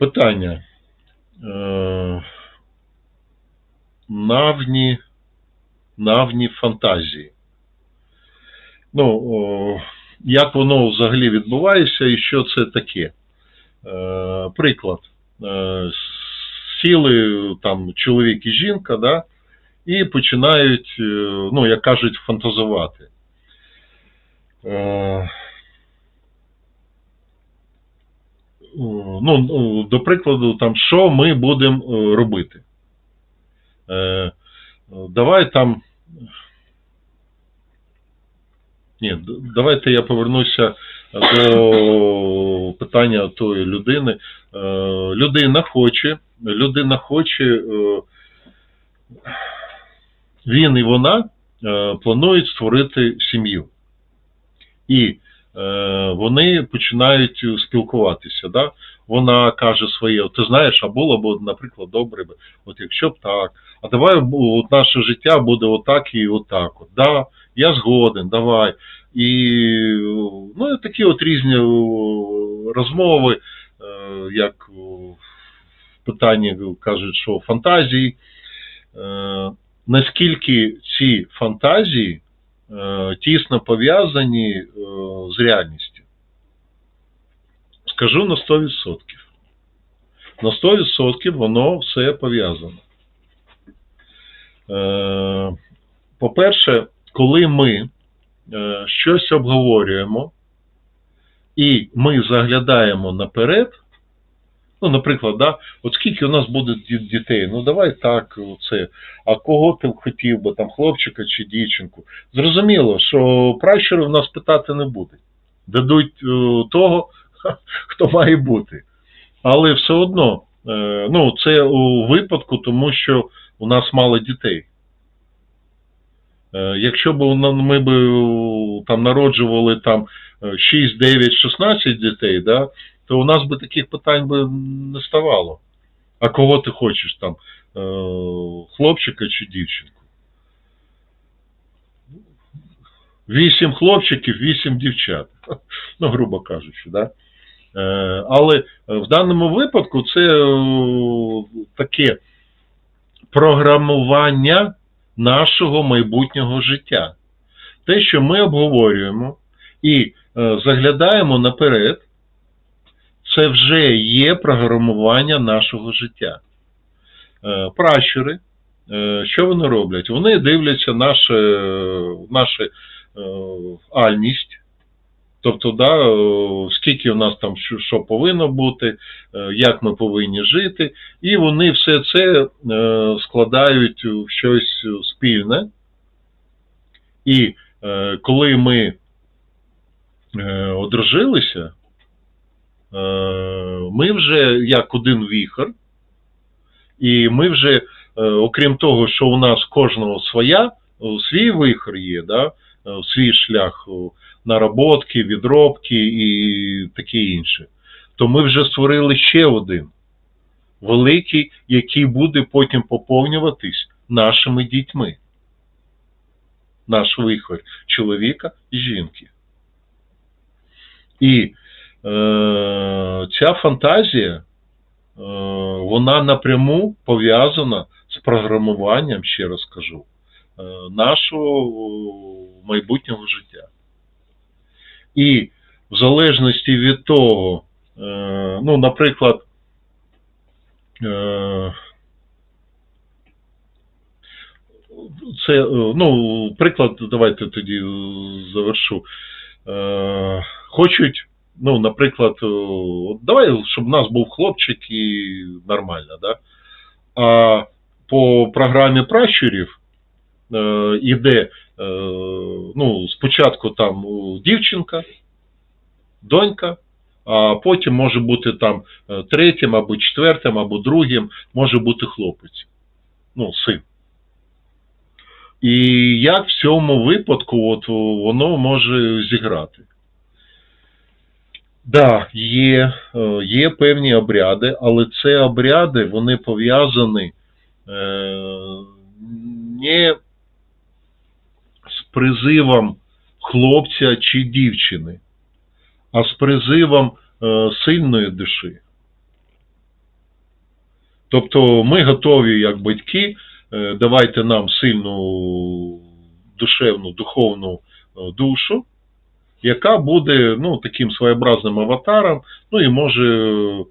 Питання. Е, Навні, навні фантазії. Ну, як воно взагалі відбувається і що це таке? Е, Приклад. Е, Сіли там чоловік і жінка, да, і починають, ну, як кажуть, фантазувати. Е, О, ну, ну, до прикладу, там, що ми будемо е, робити. Е, е, давай там. Ні, давайте я повернуся до питання тої людини. Е, людина хоче, людина хоче, е, він і вона е, планують створити сім'ю. І е, вони починають спілкуватися. Да? Вона каже своє, ти знаєш, а було б, наприклад, добре, от якщо б так, а давай от наше життя буде отак і отак. От. Да, я згоден, давай. І ну, такі от різні розмови, е, як в питанні кажуть, що фантазії. Е, Наскільки ці фантазії е, тісно пов'язані з реальністю? Скажу на 100%. На 100% воно все пов'язано. Е, По-перше, коли ми е, щось обговорюємо і ми заглядаємо наперед, ну, наприклад, да, от скільки у нас буде дітей, ну давай так, це, а кого ти хотів би, там, хлопчика чи дівчинку. Зрозуміло, що пращури в нас питати не будуть. Дадуть е, того, хто має бути. Але все одно, е, ну, це у випадку, тому що у нас мало дітей. Е, Якщо б ми б е, там народжували там е, 6, 9, 16 дітей, да, то у нас би таких питань би не ставало. А кого ти хочеш там? Хлопчика чи дівчинку? Вісім хлопчиків, вісім дівчат. Ну, грубо кажучи, да? Е, Але в даному випадку це е, таке програмування нашого майбутнього життя. Те, що ми обговорюємо і е, заглядаємо наперед, це вже є програмування нашого життя. Е, Пращури, е, що вони роблять? Вони дивляться наше, нашу е, альність, тобто, да, е, скільки у нас там що, повинно бути, е, як ми повинні жити, і вони все це е, складають в щось спільне. І коли ми одружилися, ми вже як один віхор, і ми вже, окрім того, що у нас кожного своя, свій вихор є, да, свій шлях наработки, відробки і таке інше, то ми вже створили ще один великий, який буде потім поповнюватись нашими дітьми. Наш вихор чоловіка і жінки. І е, ця фантазія, е, вона напряму пов'язана з програмуванням, ще раз кажу, е, нашого майбутнього життя. І в залежності від того, е, ну, наприклад, е, це, е, ну, приклад, давайте тоді завершу. Хочуть, ну, наприклад, давай, щоб у нас був хлопчик і нормально, да? А по програмі пращурів іде, ну, спочатку там дівчинка, донька, а потім може бути там е, третім або четвертим, або другим, може бути хлопець, ну, син. І як в цьому випадку от, воно може зіграти? Да, є, е, є певні обряди, але це обряди, вони пов'язані е, не призивом хлопця чи дівчини, а з призивом е, сильної душі. Тобто ми готові, як батьки, е, давайте нам сильну душевну, духовну е, душу, яка буде ну, таким своєобразним аватаром, ну і може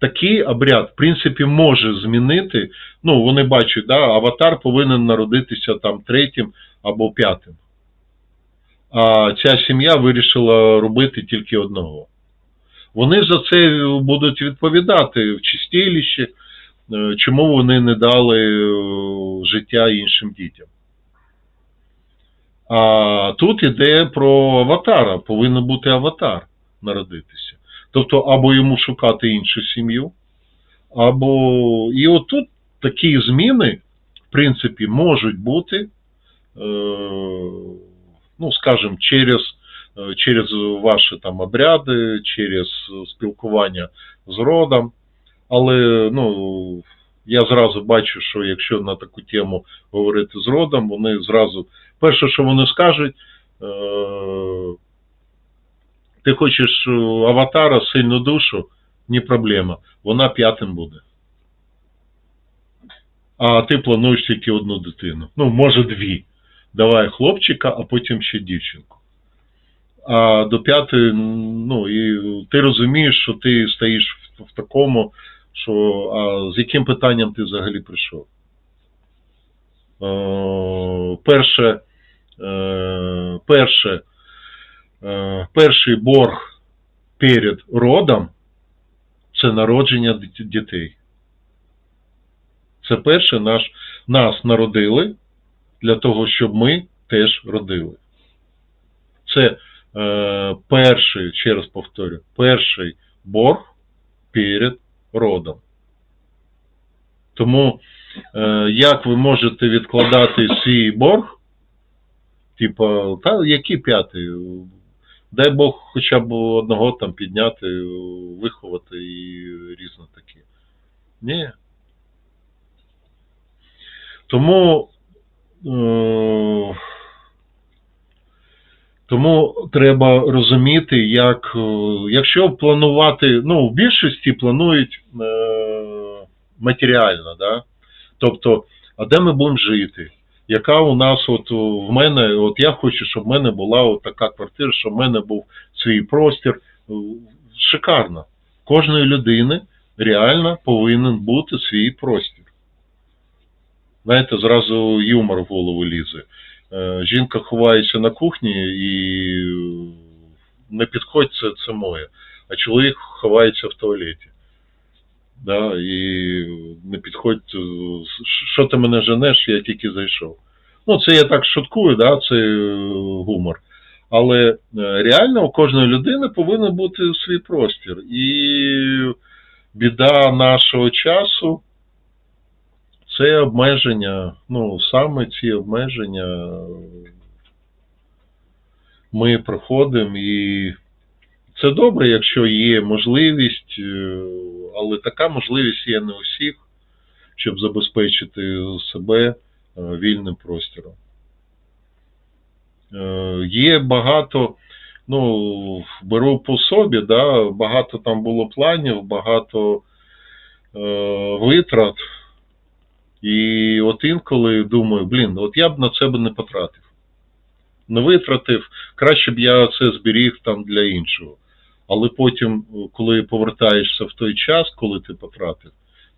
такий обряд, в принципі, може змінити. Ну, вони бачать, да, аватар повинен народитися там третім або п'ятим. А ця сім'я вирішила робити тільки одного. Вони за це будуть відповідати в чистілищі, е, чому вони не дали е, життя іншим дітям. А тут іде про аватара, повинен бути аватар народитися. Тобто, або йому шукати іншу сім'ю, або. І отут такі зміни, в принципі, можуть бути, е, ну, скажімо, через, е, через ваші там обряди, через спілкування з родом. Але ну, я зразу бачу, що якщо на таку тему говорити з родом, вони зразу, перше, що вони скажуть, е, ти хочеш е, аватара, сильну душу, не проблема, вона п'ятим буде. А ти плануєш тільки одну дитину. Ну, може дві. Давай хлопчика, а потім ще дівчинку. А до п'ятої, ну, і ти розумієш, що ти стоїш в, в такому, що а з яким питанням ти взагалі прийшов? Е, перше, е, перше, перший борг перед родом це народження дітей. Це перше наш, нас народили для того, щоб ми теж родили. Це е, перший, ще раз повторю, перший борг перед родом. Тому е, як ви можете відкладати свій борг, типа, та який п'ятий? Дай Бог хоча б одного там підняти, виховати і різне таке. Ні. Тому, е, тому треба розуміти, як, е, якщо планувати, ну, в більшості планують е, матеріально, да? тобто, а де ми будемо жити? Яка у нас, от в мене, от я хочу, щоб в мене була от така квартира, щоб в мене був свій простір. Е, Шикарно. Кожної людини реально повинен бути свій простір. Знаєте, зразу юмор в голову лізе. Е, Жінка ховається на кухні і не підходь, це, це моє. А чоловік ховається в туалеті. Да, і не підходь, е, що ти мене женеш, я тільки зайшов. Ну, це я так шуткую, да, це е, гумор. Але е, реально у кожної людини повинен бути свій простір. І біда нашого часу це обмеження, ну, саме ці обмеження ми проходимо і це добре, якщо є можливість, е, але така можливість є не у всіх, щоб забезпечити себе е, вільним простором. Е, Є багато, ну, беру по собі, да, багато там було планів, багато е, витрат. І от інколи думаю, блін, от я б на це не потратив. Не витратив, краще б я це зберіг там для іншого. Але потім, коли повертаєшся в той час, коли ти потратив,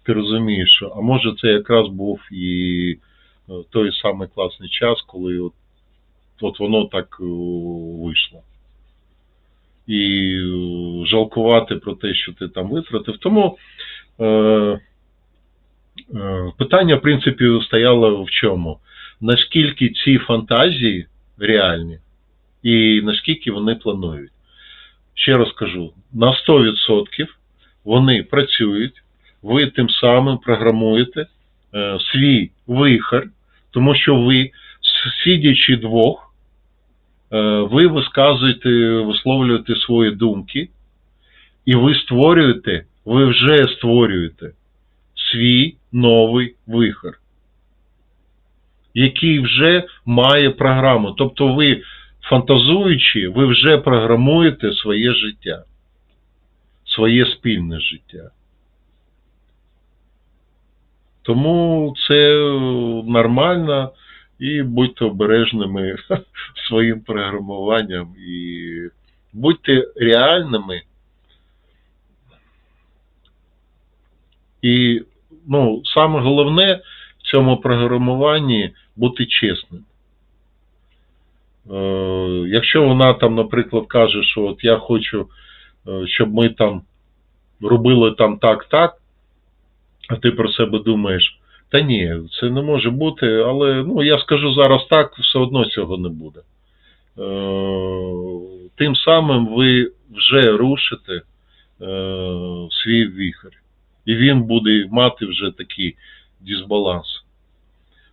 ти розумієш, що а може це якраз був і е, той самий класний час, коли от, от воно так е, вийшло. І е, жалкувати про те, що ти там витратив. Тому е, е, питання, в принципі, стояло в чому? Наскільки ці фантазії реальні, і наскільки вони планують. Ще раз кажу, на 100% вони працюють, ви тим самим програмуєте е, свій вихор, тому що ви, сидячи двох, е, ви висказуєте, висловлюєте свої думки, і ви створюєте, ви вже створюєте свій новий вихор, який вже має програму. Тобто ви фантазуючи, ви вже програмуєте своє життя, своє спільне життя. Тому це нормально і будьте обережними своїм програмуванням і будьте реальними. І ну, саме головне в цьому програмуванні бути чесним. Е, якщо вона там, наприклад, каже, що от я хочу, е, щоб ми там робили там так, так, а ти про себе думаєш, та ні, це не може бути, але ну, я скажу зараз так, все одно цього не буде. Е, Тим самим ви вже рушите свій віхар. І він буде мати вже такий дисбаланс.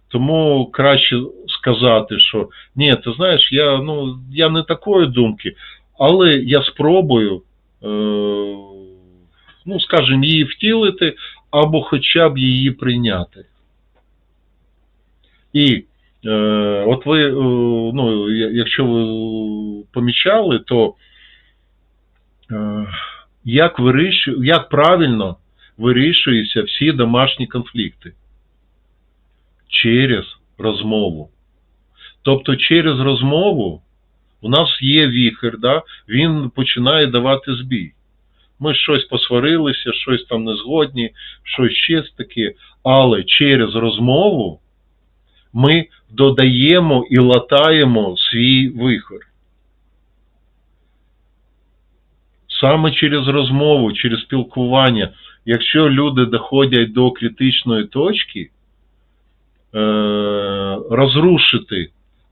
Тому краще сказати, що ні, ти знаєш, я, ну, я не такої думки, але я спробую, е, ну, скажімо, її втілити або хоча б її прийняти. І е, от ви, е, ну, якщо ви помічали, то е, як, вирішу, як правильно вирішуються всі домашні конфлікти? Через розмову. Тобто через розмову у нас є віхер, да? він починає давати збій. Ми щось посварилися, щось там не згодні, щось ще таке. Але через розмову ми додаємо і латаємо свій вихор. Саме через розмову, через спілкування, якщо люди доходять до критичної точки, розрушити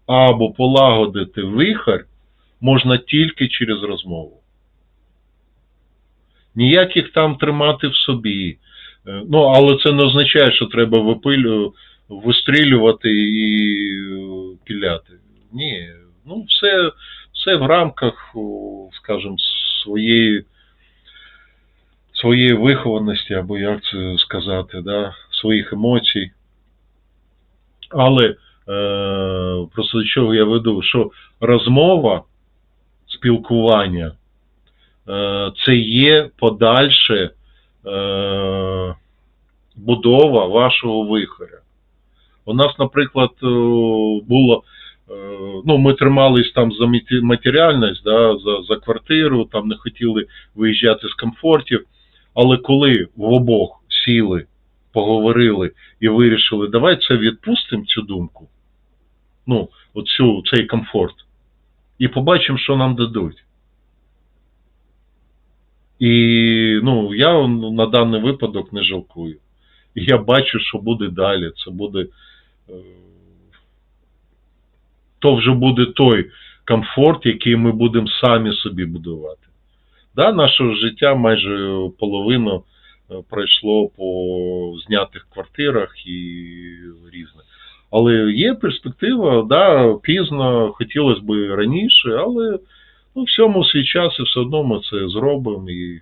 або полагодити вихор можна тільки через розмову. Ніяких там тримати в собі. Е, Ну, але це не означає, що треба випилю, вистрілювати і е, піляти. Ні, ну все, все в рамках, скажімо, своєї, своєї вихованості, або як це сказати, да, своїх емоцій. Але е, просто чого я веду, що розмова, спілкування е, це є подальше е, будова вашого вихоря. У нас, наприклад, е, було, е, ну, ми тримались там за матеріальність, да, за, за квартиру, там не хотіли виїжджати з комфортів, але коли в обох сіли, поговорили і вирішили, давай це відпустимо цю думку, ну, оцю, цей комфорт, і побачимо, що нам дадуть. І ну, я на даний випадок не жалкую. І я бачу, що буде далі. Це буде. е, То вже буде той комфорт, який ми будемо самі собі будувати. Да, наше життя майже половину пройшло по знятих квартирах і різне. Але є перспектива, да, пізно, хотілося б раніше, але ну, всьому свій час і все одно ми це зробимо. І...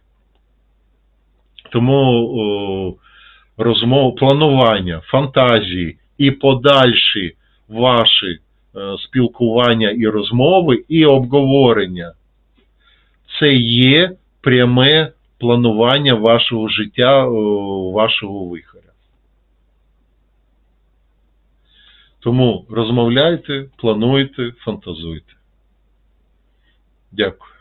Тому о, розмов, планування, фантазії і подальші ваші е, спілкування і розмови, і обговорення це є пряме планування вашого життя, вашого вихаря. Тому розмовляйте, плануйте, фантазуйте. Дякую.